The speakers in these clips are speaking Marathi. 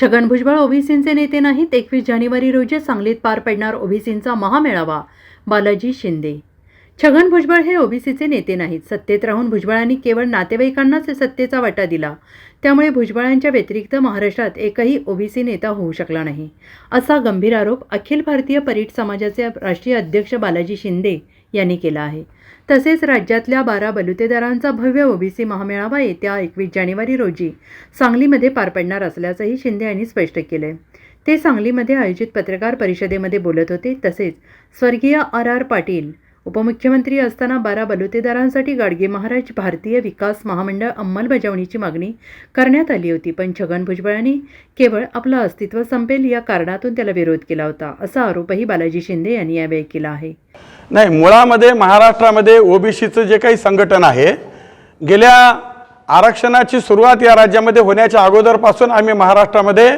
छगन भुजबळ ओबीसींचे नेते नाहीत. एकवीस जानेवारी रोजी सांगलीत पार पडणार ओबीसींचा महामेळावा. बालाजी शिंदे. छगन भुजबळ हे ओबीसीचे नेते नाहीत. सत्तेत राहून भुजबळांनी केवळ नातेवाईकांनाच सत्तेचा वाटा दिला. त्यामुळे भुजबळांच्या व्यतिरिक्त महाराष्ट्रात एकही ओबीसी नेता होऊ शकला नाही. असा गंभीर आरोप अखिल भारतीय परीट समाजाचे राष्ट्रीय अध्यक्ष बालाजी शिंदे यांनी केला आहे. तसेच राज्यातल्या बारा बलुतेदारांचा भव्य ओबीसी महामेळावा येत्या एकवीस जानेवारी रोजी सांगलीमध्ये पार पडणार असल्याचंही शिंदे यांनी स्पष्ट केलं आहे ते सांगलीमध्ये आयोजित पत्रकार परिषदेमध्ये बोलत होते. तसेच स्वर्गीय आर आर पाटील उपमुख्यमंत्री असताना बारा बलुतेदारांसाठी गाडगे महाराज भारतीय विकास महामंडळ अंमलबजावणीची मागणी करण्यात आली होती पण छगन भुजबळांनी केवळ आपलं अस्तित्व संपेल या कारणातून त्याला विरोध केला होता असा आरोपही बालाजी शिंदे यांनी यावेळी केला आहे. नाही मुळामध्ये महाराष्ट्रामध्ये ओबीसीचं जे काही संघटन आहे गेल्या आरक्षणाची सुरुवात या राज्यामध्ये होण्याच्या अगोदरपासून आम्ही महाराष्ट्रामध्ये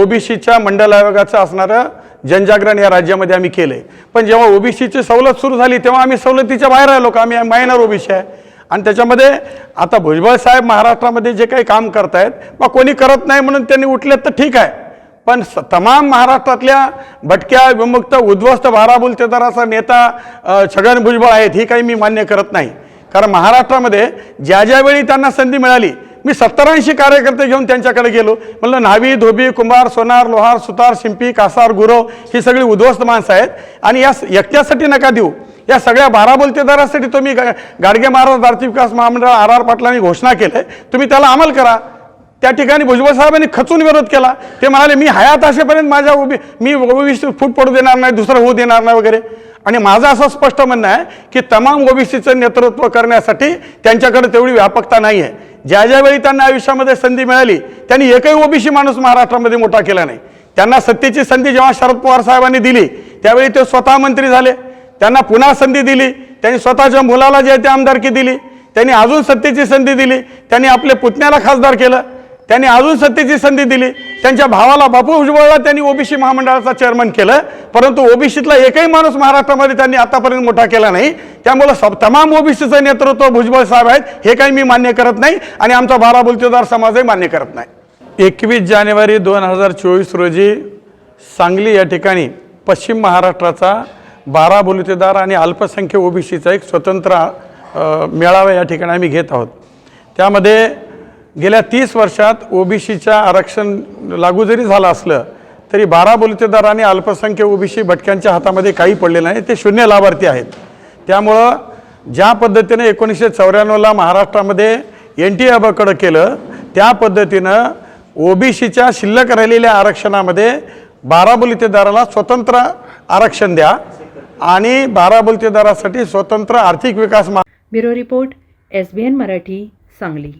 ओबीसीच्या मंडल आयोगाचं असणारं जनजागरण या राज्यामध्ये आम्ही केलं. आहे पण जेव्हा ओबीसीची सवलत सुरू झाली तेव्हा आम्ही सवलतीच्या बाहेर आलो का आम्ही मायनर ओबीसी आहे. आणि त्याच्यामध्ये आता भुजबळ साहेब महाराष्ट्रामध्ये जे काही काम करतायत मग कोणी करत नाही म्हणून त्यांनी उठलेत तर ठीक आहे. पण स तमाम महाराष्ट्रातल्या भटक्या विमुक्त उद्ध्वस्त भाराबुलतेदाराचा नेता छगन भुजबळ आहेत ही काही मी मान्य करत नाही. कारण महाराष्ट्रामध्ये ज्या ज्यावेळी त्यांना संधी मिळाली मी सत्तरऐंशी कार्यकर्ते घेऊन त्यांच्याकडे गेलो. म्हणलं न्हावी धोबी कुंभार सोनार लोहार सुतार शिंपी कासार गुरव ही सगळी उद्ध्वस्त माणसं आहेत. आणि या एकट्यासाठी नका देऊ. या सगळ्या बारा बोलतेदारासाठी तुम्ही गा- गाडगे महाराज आर्थिक विकास महामंडळ आर आर पाटलांनी घोषणा केली तुम्ही त्याला अंमल करा. त्या ठिकाणी भुजबळ साहेबांनी खचून विरोध केला. ते म्हणाले मी हयात असेपर्यंत माझ्या उभी मी ओबीसी फूट पडू देणार नाही दुसरं होऊ देणार नाही वगैरे. आणि माझं असं स्पष्ट म्हणणं आहे की तमाम ओबीसीचं नेतृत्व करण्यासाठी त्यांच्याकडे तेवढी व्यापकता नाही आहे ज्या ज्यावेळी त्यांना आयुष्यामध्ये संधी मिळाली त्यांनी एकही ओबीसी माणूस महाराष्ट्रामध्ये मोठा केला नाही. त्यांना सत्तेची संधी जेव्हा शरद पवार साहेबांनी दिली त्यावेळी ते स्वतः मंत्री झाले. त्यांना पुन्हा संधी दिली त्यांनी स्वतःच्या मुलाला जे आहे ते आमदारकी दिली त्यांनी अजून सत्तेची संधी दिली त्यांनी आपल्या पुतण्याला खासदार केलं. त्यांनी अजून सत्तेची संधी दिली. त्यांच्या भावाला बापू भुजबळला त्यांनी ओबीसी महामंडळाचा चेअरमन केलं. परंतु ओबीसीतला एकही माणूस महाराष्ट्रामध्ये त्यांनी आतापर्यंत मोठा केला नाही. त्यामुळं सब तमाम ओबीसीचं नेतृत्व भुजबळ साहेब आहेत हे काही मी मान्य करत नाही आणि आमचा बारा बुलतेदार समाजही मान्य करत नाही. एकवीस जानेवारी दोन हजार चोवीस रोजी सांगली या ठिकाणी पश्चिम महाराष्ट्राचा बारा बुलतेदार आणि अल्पसंख्य ओबीसीचा एक स्वतंत्र मेळावा या ठिकाणी आम्ही घेत आहोत. त्यामध्ये गेल्या तीस वर्षात ओबीसीच्या आरक्षण लागू जरी झालं असलं तरी बारा बुलतेदार आणि अल्पसंख्य ओबीसी भटक्यांच्या हातामध्ये काही पडलेलं नाही. ते शून्य लाभार्थी आहेत. त्यामुळं ज्या पद्धतीनं एकोणीसशे चौऱ्याण्णवला महाराष्ट्रामध्ये एन टी आबाकडं केलं त्या पद्धतीनं ओबीसीच्या शिल्लक राहिलेल्या आरक्षणामध्ये बारा बुलतेदाराला स्वतंत्र आरक्षण द्या आणि बारा बुलतेदारासाठी स्वतंत्र आर्थिक विकास महा bureau report S B N Marathi Sangli.